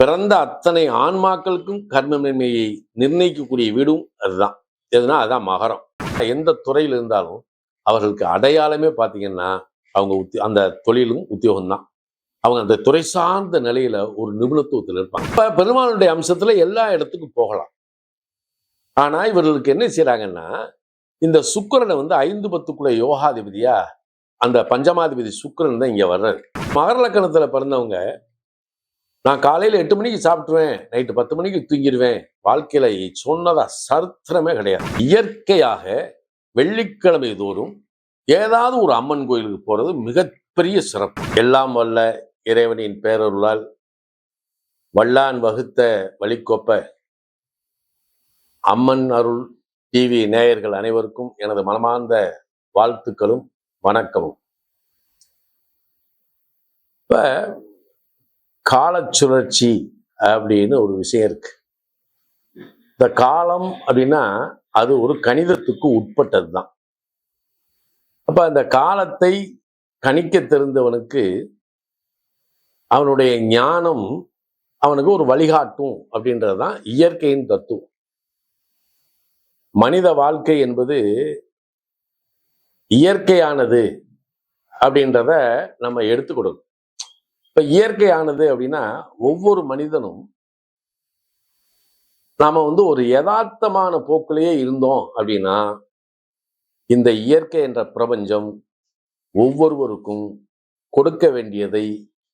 பிறந்த அத்தனை ஆன்மாக்களுக்கும் கர்மமின்மையை நிர்ணயிக்கக்கூடிய வீடும் அதுதான். எதுனா அதுதான் மகரம். எந்த துறையில் இருந்தாலும் அவர்களுக்கு அடையாளமே பார்த்தீங்கன்னா அவங்க உத்தி அந்த தொழிலும் உத்தியோகம்தான். அவங்க அந்த துறை சார்ந்த நிலையில ஒரு நிபுணத்துவத்தில் இருப்பாங்க. இப்போ பெருமாளுடைய அம்சத்துல எல்லா இடத்துக்கும் போகலாம். ஆனா இவர்களுக்கு என்ன செய்கிறாங்கன்னா இந்த சுக்கரனை வந்து ஐந்து பத்துக்குள்ள யோகாதிபதியா அந்த பஞ்சமாதிபதி சுக்கரன் தான் இங்க வர்றாரு. மகர லக்கணத்தில் பிறந்தவங்க நான் காலையில் எட்டு மணிக்கு சாப்பிட்டுருவேன் நைட்டு பத்து மணிக்கு தூங்கிடுவேன் வாழ்க்கையில சொன்னதா சரித்திரமே கிடையாது. இயற்கையாக வெள்ளிக்கிழமை தோறும் ஏதாவது ஒரு அம்மன் கோயிலுக்கு போகிறது மிகப்பெரிய சிறப்பு. எல்லாம் வல்ல இறைவனின் பேரருளால் வல்லான் வகுத்த வழிக்கோப்ப அம்மன் அருள் டிவி நேயர்கள் அனைவருக்கும் எனது மனமார்ந்த வாழ்த்துக்களும் வணக்கமும். இப்போ கால சுழற்சி அப்படின்னு ஒரு விஷயம் இருக்கு. இந்த காலம் அப்படின்னா அது ஒரு கணிதத்துக்கு உட்பட்டது தான் அப்ப அந்த காலத்தை கணிக்க தெரிந்தவனுக்கு அவனுடைய ஞானம் அவனுக்கு ஒரு வழிகாட்டும் அப்படின்றது தான் இயற்கையின் தத்துவம். மனித வாழ்க்கை என்பது இயற்கையானது அப்படின்றத நம்ம எடுத்துக்கொடுக்கணும் இப்ப இயற்கையானது அப்படின்னா ஒவ்வொரு மனிதனும் நாம வந்து ஒரு யதார்த்தமான போக்கிலேயே இருந்தோம் அப்படின்னா இந்த இயற்கை என்ற பிரபஞ்சம் ஒவ்வொருவருக்கும் கொடுக்க வேண்டியதை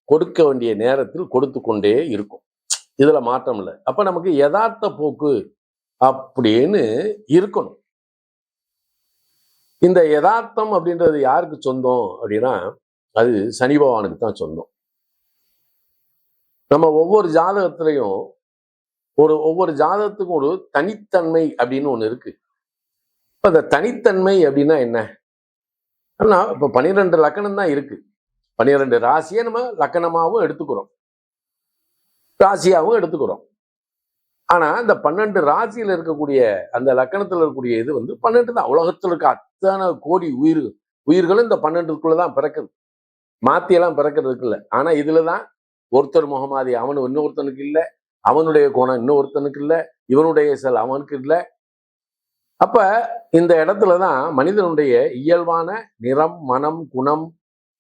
கொடுக்க வேண்டிய நேரத்தில் கொடுத்து கொண்டே இருக்கும். இதுல மாற்றம் இல்லை. அப்ப நமக்கு யதார்த்த போக்கு அப்படின்னு இருக்கணும். இந்த யதார்த்தம் அப்படின்றது யாருக்கு சொந்தம் அப்படின்னா அது சனி பகவானுக்கு தான் சொந்தம். நம்ம ஒவ்வொரு ஜாதகத்திலையும் ஒரு ஒவ்வொரு ஜாதகத்துக்கும் ஒரு தனித்தன்மை அப்படின்னு ஒண்ணு இருக்கு. இப்போ அந்த தனித்தன்மை அப்படின்னா என்ன? ஆனா இப்போ பன்னிரெண்டு லக்கணம் தான் இருக்கு. பன்னிரெண்டு ராசியை நம்ம லக்கணமாவும் எடுத்துக்கிறோம். ராசியாவும் எடுத்துக்கிறோம். ஆனா இந்த பன்னெண்டு ராசியில இருக்கக்கூடிய அந்த லக்கணத்துல இருக்கக்கூடிய இது வந்து பன்னெண்டு தான். உலகத்துல இருக்க அத்தனை கோடி உயிர்கள் உயிர்களும் இந்த பன்னெண்டுக்குள்ளதான் பிறக்குது. மாத்தியெல்லாம் பிறக்கிறதுக்கு இல்லை. ஆனா இதுலதான் ஒருத்தர் முகமாதி அவனு இன்னொருத்தனுக்கு இல்லை. அவனுடைய கோணம் இன்னொருத்தனுக்கு இல்லை. இவனுடைய செல் அவனுக்கு இல்லை. அப்ப இந்த இடத்துல தான் மனிதனுடைய இயல்பான நிறம் மனம் குணம்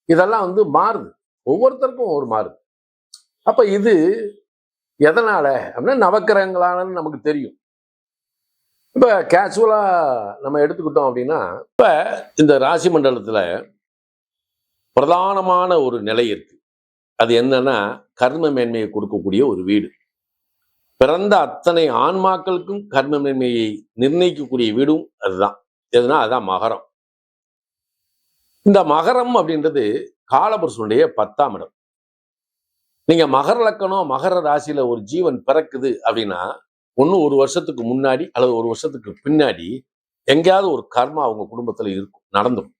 இதெல்லாம் வந்து மாறுது. ஒவ்வொருத்தருக்கும் ஒரு மாறுது. அப்ப இது எதனால அப்படின்னா நவக்கிரகங்களானு நமக்கு தெரியும். இப்ப கேஷுவலா நம்ம எடுத்துக்கிட்டோம் அப்படின்னா இப்ப இந்த ராசி மண்டலத்துல பிரதானமான ஒரு நிலை இருக்கு. அது என்னன்னா கர்ம மேன்மையை கொடுக்கக்கூடிய ஒரு வீடு. பிறந்த அத்தனை ஆன்மாக்களுக்கும் கர்ம மேன்மையை நிர்ணயிக்கக்கூடிய வீடும் அதுதான். எதுனா அதுதான் மகரம். இந்த மகரம் அப்படின்றது காலபுருஷனுடைய பத்தாம் இடம். நீங்க மகர லக்கணம் மகர ராசியில ஒரு ஜீவன் பிறக்குது அப்படின்னா ஒண்ணு ஒரு வருஷத்துக்கு முன்னாடி அல்லது ஒரு வருஷத்துக்கு பின்னாடி எங்கேயாவது ஒரு கர்மா அவங்க குடும்பத்துல இருக்கும் நடந்துடும்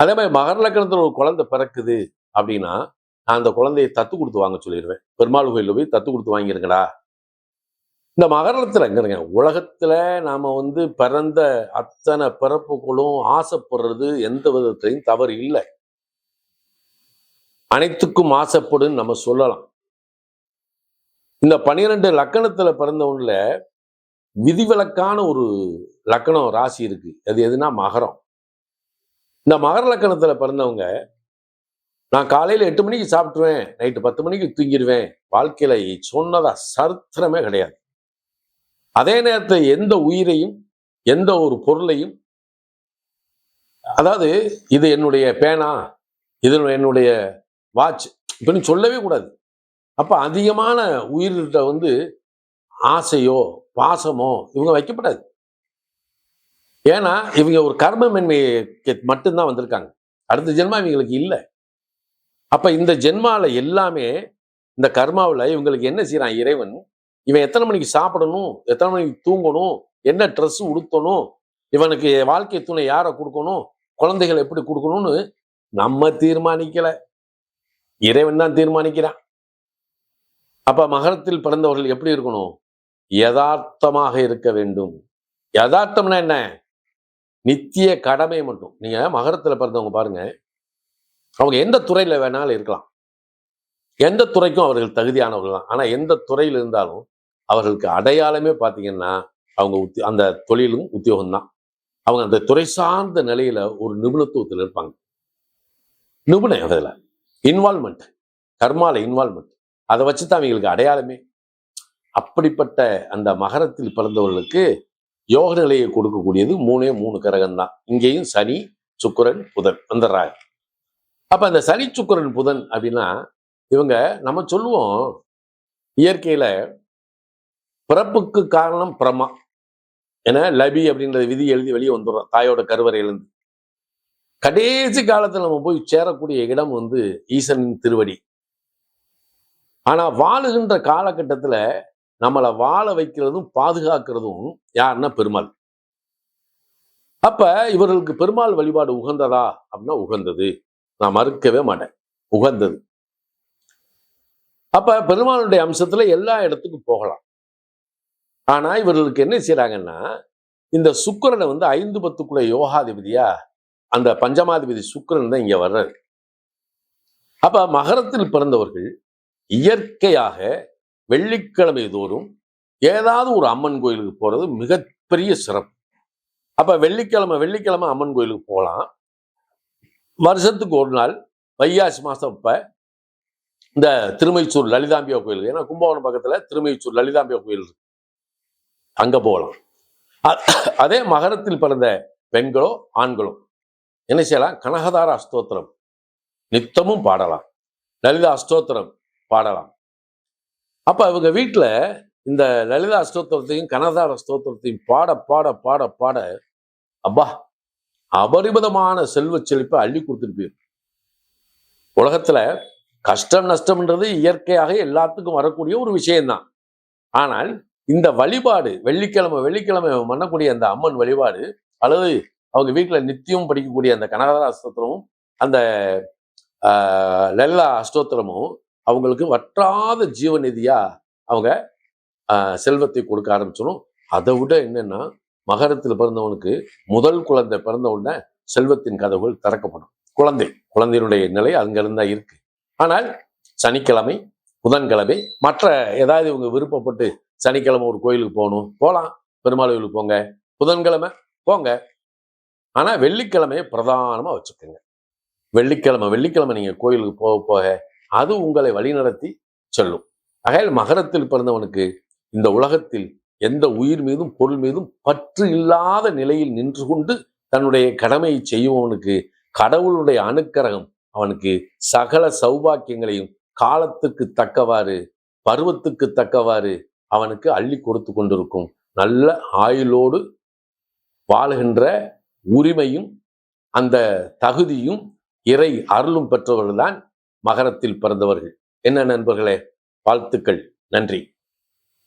அதே மாதிரி மகர லக்கணத்தில் ஒரு குழந்தை பிறக்குது அப்படின்னா நான் அந்த குழந்தையை தத்து கொடுத்து வாங்க சொல்லிடுவேன். பெருமாள் கோயிலில் போய் தத்து கொடுத்து வாங்கியிருக்கடா. இந்த மகரத்தில் எங்கிறங்க உலகத்துல நாம வந்து பிறந்த அத்தனை பிறப்புகளும் ஆசைப்படுறது எந்த விதத்திலையும் தவறு இல்லை. அனைத்துக்கும் ஆசைப்படுன்னு நம்ம சொல்லலாம். இந்த பனிரெண்டு லக்கணத்துல பிறந்தவங்கள விதிவிலக்கான ஒரு லக்கணம் ராசி இருக்கு. அது எதுனா மகரம். இந்த மகர லக்கணத்துல பிறந்தவங்க நான் காலையில் எட்டு மணிக்கு சாப்பிட்டுருவேன் நைட்டு பத்து மணிக்கு தூங்கிடுவேன். வாழ்க்கையில சொன்னதா சரித்திரமே கிடையாது. அதே நேரத்தில் எந்த உயிரையும் எந்த ஒரு பொருளையும் அதாவது இது என்னுடைய பேனா இது என்னுடைய வாட்ச் இப்படின்னு சொல்லவே கூடாது. அப்போ அதிகமான உயிர்கிட்ட வந்து ஆசையோ பாசமோ இவங்க வைக்கப்படாது. ஏன்னா இவங்க ஒரு கர்ம மென்மையை மட்டும்தான் வந்திருக்காங்க. அடுத்த ஜென்மா இவங்களுக்கு இல்லை. அப்போ இந்த ஜென்மாவில் எல்லாமே இந்த கர்மாவில் இவங்களுக்கு என்ன செய்கிறான் இறைவன்? இவன் எத்தனை மணிக்கு சாப்பிடணும்? எத்தனை மணிக்கு தூங்கணும்? என்ன ட்ரெஸ் உடுத்தணும்? இவனுக்கு வாழ்க்கை துணை யாரை கொடுக்கணும்? குழந்தைகள் எப்படி கொடுக்கணும்னு நம்ம தீர்மானிக்கலை. இறைவன் தான் தீர்மானிக்கிறான். அப்ப மகரத்தில் பிறந்தவர்கள் எப்படி இருக்கணும்? யதார்த்தமாக இருக்க வேண்டும். யதார்த்தம்னா என்ன? நித்திய கடமை மட்டும். நீங்க மகரத்துல பிறந்தவங்க பாருங்க. அவங்க எந்த துறையில வேணாலும் இருக்கலாம். எந்த துறைக்கும் அவர்கள் தகுதியானவர்கள் தான். ஆனா எந்த துறையில் இருந்தாலும் அவர்களுக்கு அடையாளமே பார்த்தீங்கன்னா அவங்க உத்தி அந்த தொழிலும் உத்தியோகம் தான். அவங்க அந்த துறை சார்ந்த நிலையில ஒரு நிபுணத்துவத்தில் இருப்பாங்க. நிபுணம் அதில். இன்வால்மெண்ட் கர்மால இன்வால்மெண்ட் அதை வச்சு தான் அவங்களுக்கு அடையாளமே. அப்படிப்பட்ட அந்த மகரத்தில் பிறந்தவர்களுக்கு யோக நிலையை கொடுக்கக்கூடியது மூணே மூணு கிரகம் தான் இங்கேயும் சனி சுக்கிரன் புதன். வந்துடுறாங்க அப்போ அந்த சனி சுக்கிரன் புதன் அப்படின்னா இவங்க நம்ம சொல்லுவோம் இயற்கையில பிறப்புக்கு காரணம் பிரமா ஏன்னா லபி அப்படின்ற விதி எழுதி வெளியே வந்துடுறோம் தாயோட கருவறையிலேருந்து. கடைசி காலத்தில் நம்ம போய் சேரக்கூடிய இடம் வந்து ஈசனின் திருவடி. ஆனால் வாழுகின்ற காலகட்டத்துல நம்மளை வாழ வைக்கிறதும் பாதுகாக்கிறதும் யாருன்னா பெருமாள். அப்ப இவர்களுக்கு பெருமாள் வழிபாடு உகந்ததா? அப்படின்னா உகந்தது. நான் மறுக்கவே மாட்டேன். உகந்தது. அப்ப பெருமாளுடைய அம்சத்துல எல்லா இடத்துக்கும் போகலாம். ஆனா இவர்களுக்கு என்ன செய்யறாங்கன்னா இந்த சுக்கரனை வந்து ஐந்து பத்துக்குள்ள யோகாதிபதியா அந்த பஞ்சமாதிபதி சுக்கிரன் தான் இங்க வர்றாரு. அப்ப மகரத்தில் பிறந்தவர்கள் இயற்கையாக வெள்ளிக்கிழமை தோறும் ஏதாவது ஒரு அம்மன் கோயிலுக்கு போறது மிகப்பெரிய சிறப்பு. அப்ப வெள்ளிக்கிழமை வெள்ளிக்கிழமை அம்மன் கோயிலுக்கு போகலாம். வருஷத்துக்கு ஒரு நாள் வையாசி மாதம் இப்போ இந்த திருமைச்சூர் லலிதாம்பியா கோயில் ஏன்னா கும்பகோணம் பக்கத்தில் திருமைச்சூர் லலிதாம்பியா கோயில் இருக்கு. அங்கே போகலாம். அதே மகரத்தில் பிறந்த பெண்களோ ஆண்களோ என்ன செய்யலாம்? கனகதார அஸ்தோத்திரம். நித்தமும் பாடலாம். லலிதா அஸ்தோத்திரம் பாடலாம். அப்போ இவங்க வீட்டில் இந்த லலிதா அஸ்தோத்திரத்தையும் கனகதார அஸ்தோத்திரத்தையும் பாட பாட பாட பாட அப்பா அபரிமிதமான செல்வ செழிப்பை அள்ளி கொடுத்துட்டு போயிரும் உலகத்துல கஷ்டம் நஷ்டம்ன்றது இயற்கையாக எல்லாத்துக்கும் வரக்கூடிய ஒரு விஷயம்தான். ஆனால் இந்த வழிபாடு வெள்ளிக்கிழமை வெள்ளிக்கிழமை பண்ணக்கூடிய அந்த அம்மன் வழிபாடு அல்லது அவங்க வீட்டில் நித்தியம் படிக்கக்கூடிய அந்த கனகதார அஸ்தோத்திரமும் அந்த ஆஹ், அஷ்டோத்திரமும் அவங்களுக்கு வற்றாத ஜீவநிதியாக அவங்க ஆஹ், செல்வத்தை கொடுக்க ஆரம்பிச்சிடும் அதை விட என்னன்னா மகரத்தில் பிறந்தவனுக்கு முதல் குழந்தை பிறந்த உடனே செல்வத்தின் கதவுகள் திறக்கப்படும். குழந்தை குழந்தையினுடைய நிலை அங்கிருந்தா இருக்கு. ஆனால் சனிக்கிழமை புதன்கிழமை மற்ற ஏதாவது இவங்க விருப்பப்பட்டு சனிக்கிழமை ஒரு கோயிலுக்கு போகணும் போகலாம் பெருமாள் கோயிலுக்கு போங்க. புதன்கிழமை போங்க. ஆனா வெள்ளிக்கிழமையை பிரதானமா வச்சுக்கோங்க. வெள்ளிக்கிழமை வெள்ளிக்கிழமை நீங்க கோயிலுக்கு போக போக அது உங்களை வழிநடத்தி செல்லும். ஆகையால் மகரத்தில் பிறந்தவனுக்கு இந்த உலகத்தில் எந்த உயிர் மீதும் பொருள் மீதும் பற்று இல்லாத நிலையில் நின்று கொண்டு தன்னுடைய கடமையை செய்பவனுக்கு கடவுளுடைய அனுக்கரகம் அவனுக்கு சகல சௌபாக்கியங்களையும் காலத்துக்கு தக்கவாறு பருவத்துக்கு தக்கவாறு அவனுக்கு அள்ளி கொடுத்து கொண்டிருக்கும். நல்ல ஆயுளோடு வாழுகின்ற உரிமையும் அந்த தகுதியும் இறை அருளும் பெற்றவர்கள்தான் மகரத்தில் பிறந்தவர்கள். என்ன நண்பர்களே வாழ்த்துக்கள். நன்றி.